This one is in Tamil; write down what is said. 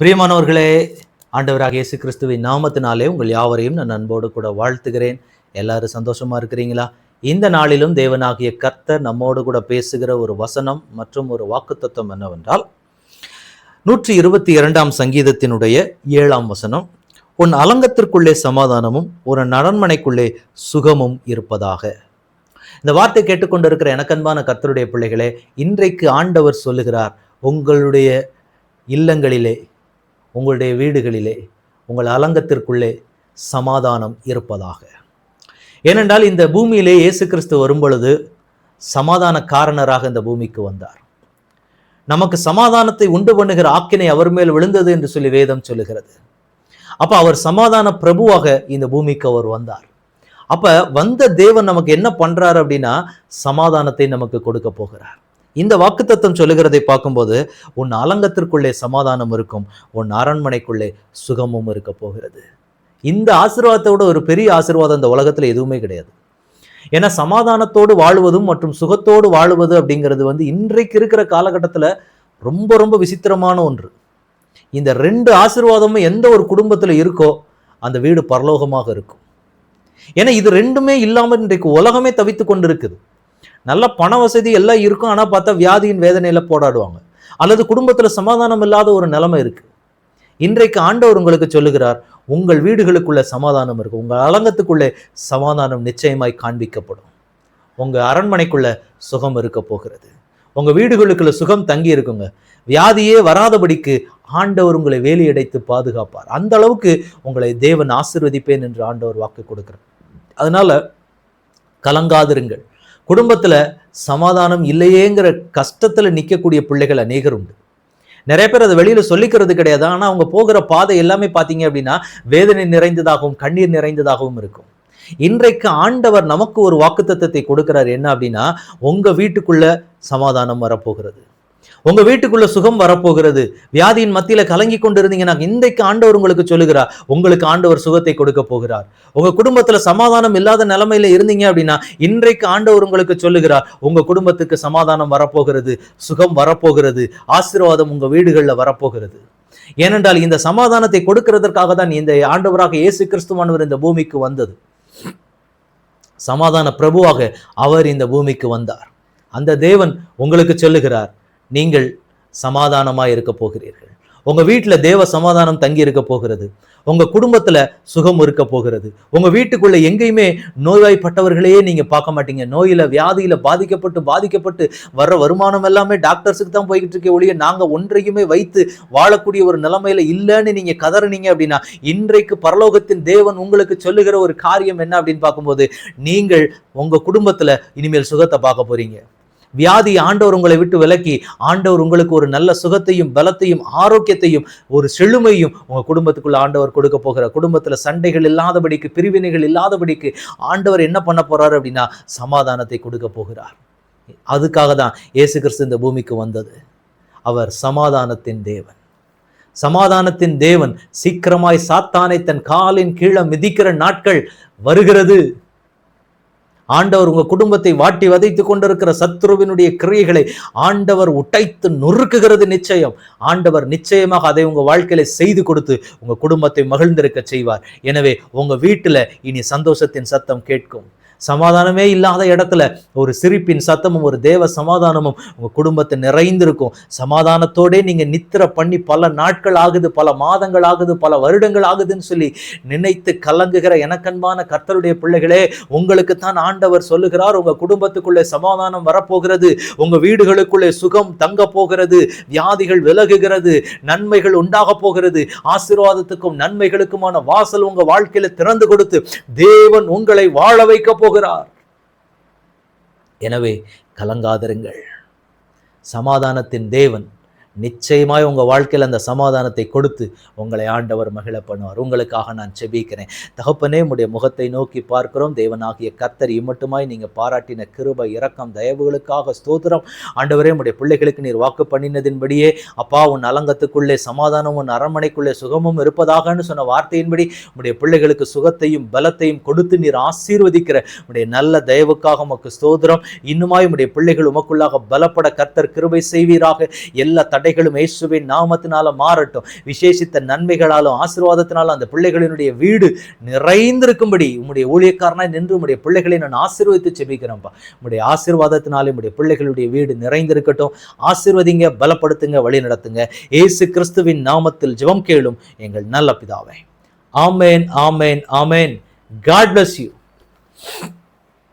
பிரியமானவர்களே ஆண்டவராக இயேசு கிறிஸ்துவின் நாமத்தினாலே உங்கள் யாவரையும் நான் அன்போடு கூட வாழ்த்துகிறேன். எல்லாரும் சந்தோஷமாக இருக்கிறீங்களா? இந்த நாளிலும் தேவனாகிய கர்த்தர் நம்மோடு கூட பேசுகிற ஒரு வசனம் மற்றும் ஒரு வாக்குத்தத்தம் என்னவென்றால் நூற்றி இருபத்தி இரண்டாம் சங்கீதத்தினுடைய ஏழாம் வசனம் உன் அலங்கத்திற்குள்ளே சமாதானமும் ஒரு நடன்மனைக்குள்ளே சுகமும் இருப்பதாக. இந்த வார்த்தை கேட்டுக்கொண்டிருக்கிற எனக்கன்பான கர்த்தருடைய பிள்ளைகளே இன்றைக்கு ஆண்டவர் சொல்லுகிறார் உங்களுடைய இல்லங்களிலே உங்களுடைய வீடுகளிலே உங்கள் அலங்கத்திற்குள்ளே சமாதானம் இருப்பதாக. ஏனென்றால் இந்த பூமியிலே இயேசு கிறிஸ்து வரும்பொழுது சமாதான காரணராக இந்த பூமிக்கு வந்தார். நமக்கு சமாதானத்தை உண்டு பண்ணுகிற ஆக்கினை அவர் மேல் விழுந்தது என்று சொல்லி வேதம் சொல்லுகிறது. அப்போ அவர் சமாதான பிரபுவாக இந்த பூமிக்கு அவர் வந்தார். அப்போ வந்த தேவன் நமக்கு என்ன பண்றாரு அப்படின்னா சமாதானத்தை நமக்கு கொடுக்க போகிறார். இந்த வாக்குத்தத்தம் சொல்லுகிறதை பார்க்கும்போது உன் அலங்கத்திற்குள்ளே சமாதானம் இருக்கும் உன் அரண்மனைக்குள்ளே சுகமும் இருக்க போகிறது. இந்த ஆசீர்வாதத்தோட ஒரு பெரிய ஆசீர்வாதம் இந்த உலகத்தில் எதுவுமே கிடையாது. ஏன்னா சமாதானத்தோடு வாழ்வதும் மற்றும் சுகத்தோடு வாழுவது அப்படிங்கிறது வந்து இன்றைக்கு இருக்கிற காலகட்டத்தில் ரொம்ப ரொம்ப விசித்திரமான ஒன்று. இந்த ரெண்டு ஆசீர்வாதமும் எந்த ஒரு குடும்பத்தில் இருக்கோ அந்த வீடு பரலோகமாக இருக்கும். ஏன்னா இது ரெண்டுமே இல்லாமல் இன்றைக்கு உலகமே தவித்து கொண்டு இருக்குது நல்ல பண வசதி எல்லாம் இருக்கும் ஆனால் பார்த்தா வியாதியின் வேதனையில் போராடுவாங்க. அல்லது குடும்பத்தில் சமாதானம் இல்லாத ஒரு நிலைமை இருக்கு. இன்றைக்கு ஆண்டவர் உங்களுக்கு சொல்லுகிறார் உங்கள் வீடுகளுக்குள்ள சமாதானம் இருக்கு உங்கள் அலங்கத்துக்குள்ளே சமாதானம் நிச்சயமாய் காண்பிக்கப்படும். உங்கள் அரண்மனைக்குள்ள சுகம் இருக்க போகிறது. உங்கள் வீடுகளுக்குள்ள சுகம் தங்கி இருக்குங்க. வியாதியே வராதபடிக்கு ஆண்டவர் உங்களை வேலியடைத்து பாதுகாப்பார். அந்த அளவுக்கு உங்களை தேவன் ஆசிர்வதிப்பேன் என்று ஆண்டவர் வாக்கு கொடுக்கிறார். அதனால கலங்காதிருங்கள். குடும்பத்தில் சமாதானம் இல்லையேங்கிற கஷ்டத்தில் நிற்கக்கூடிய பிள்ளைகள் அநேகர் உண்டு. நிறைய பேர் அதை வெளியில் சொல்லிக்கிறது கிடையாது. ஆனால் அவங்க போகிற பாதை எல்லாமே பார்த்தீங்க அப்படின்னா வேதனை நிறைந்ததாகவும் கண்ணீர் நிறைந்ததாகவும் இருக்கும். இன்றைக்கு ஆண்டவர் நமக்கு ஒரு வாக்குத்தத்தத்தை கொடுக்கிறார். என்ன அப்படின்னா உங்கள் வீட்டுக்குள்ள சமாதானம் வரப்போகிறது. உங்க வீட்டுக்குள்ள சுகம் வரப்போகிறது. வியாதியின் மத்தியில கலங்கி கொண்டு இருந்தீங்கன்னா இன்றைக்கு ஆண்டவர் உங்களுக்கு சொல்லுகிறார். உங்களுக்கு ஆண்டவர் சுகத்தை கொடுக்க போகிறார். உங்க குடும்பத்துல சமாதானம் இல்லாத நிலைமையில இருந்தீங்க அப்படின்னா இன்றைக்கு ஆண்டவர் உங்களுக்கு சொல்லுகிறார். உங்க குடும்பத்துக்கு சமாதானம் வரப்போகிறது. சுகம் வரப்போகிறது. ஆசீர்வாதம் உங்க வீடுகள்ல வரப்போகிறது. ஏனென்றால் இந்த சமாதானத்தை கொடுக்கிறதற்காக தான் இந்த ஆண்டவராக இயேசு கிறிஸ்துவானவர் இந்த பூமிக்கு வந்தது. சமாதான பிரபுவாக அவர் இந்த பூமிக்கு வந்தார். அந்த தேவன் உங்களுக்கு சொல்லுகிறார். நீங்கள் சமாதானமாக இருக்க போகிறீர்கள். உங்கள் வீட்டில் தேவ சமாதானம் தங்கி இருக்க போகிறது. உங்கள் குடும்பத்தில் சுகம் இருக்க போகிறது. உங்கள் வீட்டுக்குள்ளே எங்கேயுமே நோய்வாய்ப்பட்டவர்களையே நீங்கள் பார்க்க மாட்டீங்க. நோயில் வியாதியில் பாதிக்கப்பட்டு பாதிக்கப்பட்டு வர்ற வருமானம் எல்லாமே டாக்டர்ஸுக்கு தான் போய்கிட்டு இருக்க ஒழிய நாங்கள் ஒன்றையுமே வைத்து வாழக்கூடிய ஒரு நிலைமையில் இல்லைன்னு நீங்கள் கதறினீங்க அப்படின்னா இன்றைக்கு பரலோகத்தின் தேவன் உங்களுக்கு சொல்லுகிற ஒரு காரியம் என்ன அப்படின்னு பார்க்கும்போது நீங்கள் உங்கள் குடும்பத்தில் இனிமேல் சுகத்தை பார்க்க போகிறீங்க வியாதி ஆண்டவர் உங்களை விட்டு விலக்கி ஆண்டவர் உங்களுக்கு ஒரு நல்ல சுகத்தையும் பலத்தையும் ஆரோக்கியத்தையும் ஒரு செழுமையும் உங்கள் குடும்பத்துக்குள்ள ஆண்டவர் கொடுக்க போகிறார். குடும்பத்தில் சண்டைகள் இல்லாதபடிக்கு பிரிவினைகள் இல்லாதபடிக்கு ஆண்டவர் என்ன பண்ண போகிறார் அப்படின்னா சமாதானத்தை கொடுக்க போகிறார். அதுக்காக தான் இயேசு கிறிஸ்து இந்த பூமிக்கு வந்தது. அவர் சமாதானத்தின் தேவன். சமாதானத்தின் தேவன் சீக்கிரமாய் சாத்தானை தன் காலின் கீழே மிதிக்கிற நாட்கள் வருகிறது. ஆண்டவர் உங்க குடும்பத்தை வாட்டி வதைத்து கொண்டிருக்கிற சத்ருவினுடைய கிரியைகளை ஆண்டவர் உடைத்து நொறுக்குகிறது நிச்சயம். ஆண்டவர் நிச்சயமாக அதை உங்க வாழ்க்கையில செய்து கொடுத்து உங்க குடும்பத்தை மகிழ்ந்திருக்க செய்வார். எனவே உங்க வீட்டில் இனி சந்தோஷத்தின் சத்தம் கேட்கும். சமாதானமே இல்லாத இடத்துல ஒரு சிரிப்பின் சத்தமும் ஒரு தேவ சமாதானமும் உங்கள் குடும்பத்தை நிறைந்திருக்கும். சமாதானத்தோடே நீங்கள் நித்திர பண்ணி பல நாட்கள் ஆகுது பல மாதங்கள் ஆகுது பல வருடங்கள் ஆகுதுன்னு சொல்லி நினைத்து கலங்குகிற எனக்கன்பான கர்த்தருடைய பிள்ளைகளே உங்களுக்கு தான் ஆண்டவர் சொல்லுகிறார் உங்கள் குடும்பத்துக்குள்ளே சமாதானம் வரப்போகிறது உங்கள் வீடுகளுக்குள்ளே சுகம் தங்க போகிறது வியாதிகள் விலகுகிறது நன்மைகள் உண்டாக போகிறது ஆசீர்வாதத்துக்கும் நன்மைகளுக்குமான வாசல் உங்கள் வாழ்க்கையில் திறந்து கொடுத்து தேவன் உங்களை வாழ வைக்க போகிறார். எனவே கலங்காதிருங்கள். சமாதானத்தின் தேவன் நிச்சயமாய் உங்கள் வாழ்க்கையில் அந்த சமாதானத்தை கொடுத்து உங்களை ஆண்டவர் மகிழ பண்ணுவார். உங்களுக்காக நான் செபிக்கிறேன். தகப்பனே உடைய முகத்தை நோக்கி பார்க்கிறோம். தேவனாகிய கத்தர் இம்மட்டுமாய் நீங்கள் பாராட்டின கிருபை இரக்கம் தயவுகளுக்காக ஸ்தோத்திரம். ஆண்டவரே உடைய பிள்ளைகளுக்கு நீர் வாக்கு பண்ணினதின்படியே அப்பா உன் அலங்கத்துக்குள்ளே சமாதானம் உன் அரண்மனைக்குள்ளே சுகமும் இருப்பதாகன்னு சொன்ன வார்த்தையின்படி உடைய பிள்ளைகளுக்கு சுகத்தையும் பலத்தையும் கொடுத்து நீர் ஆசீர்வதிக்கிற உடைய நல்ல தயவுக்காக உமக்கு ஸ்தோத்திரம். இன்னுமாய் உடைய பிள்ளைகள் உமக்குள்ளாக பலப்பட கத்தர் கிருபை செய்வீராக. எல்லா தடைகளும் இயேசுவின் நாமத்தினால மாறட்டும். விசேஷித்த நன்மைகளாலும் ஆசீர்வாதத்தினாலும் அந்த பிள்ளைகளினுடைய வீடு நிறைந்திருக்கும்படி உம்முடைய ஊழியக்காரனாய் நின்று உம்முடைய பிள்ளைகளை நான் ஆசீர்வதித்து செபிக்கிறேன்ப்பா. உங்களுடைய ஆசீர்வாதத்தினாலே உங்களுடைய பிள்ளைகளுடைய வீடு நிறைந்திருக்கட்டும். ஆசீர்வதிங்க பலப்படுத்துங்க வழி நடத்துங்க. ஏசு கிறிஸ்துவின் நாமத்தில் ஜெபம் கேளும் எங்கள் நல்ல பிதாவை. ஆமேன் ஆமேன் ஆமேன். God bless you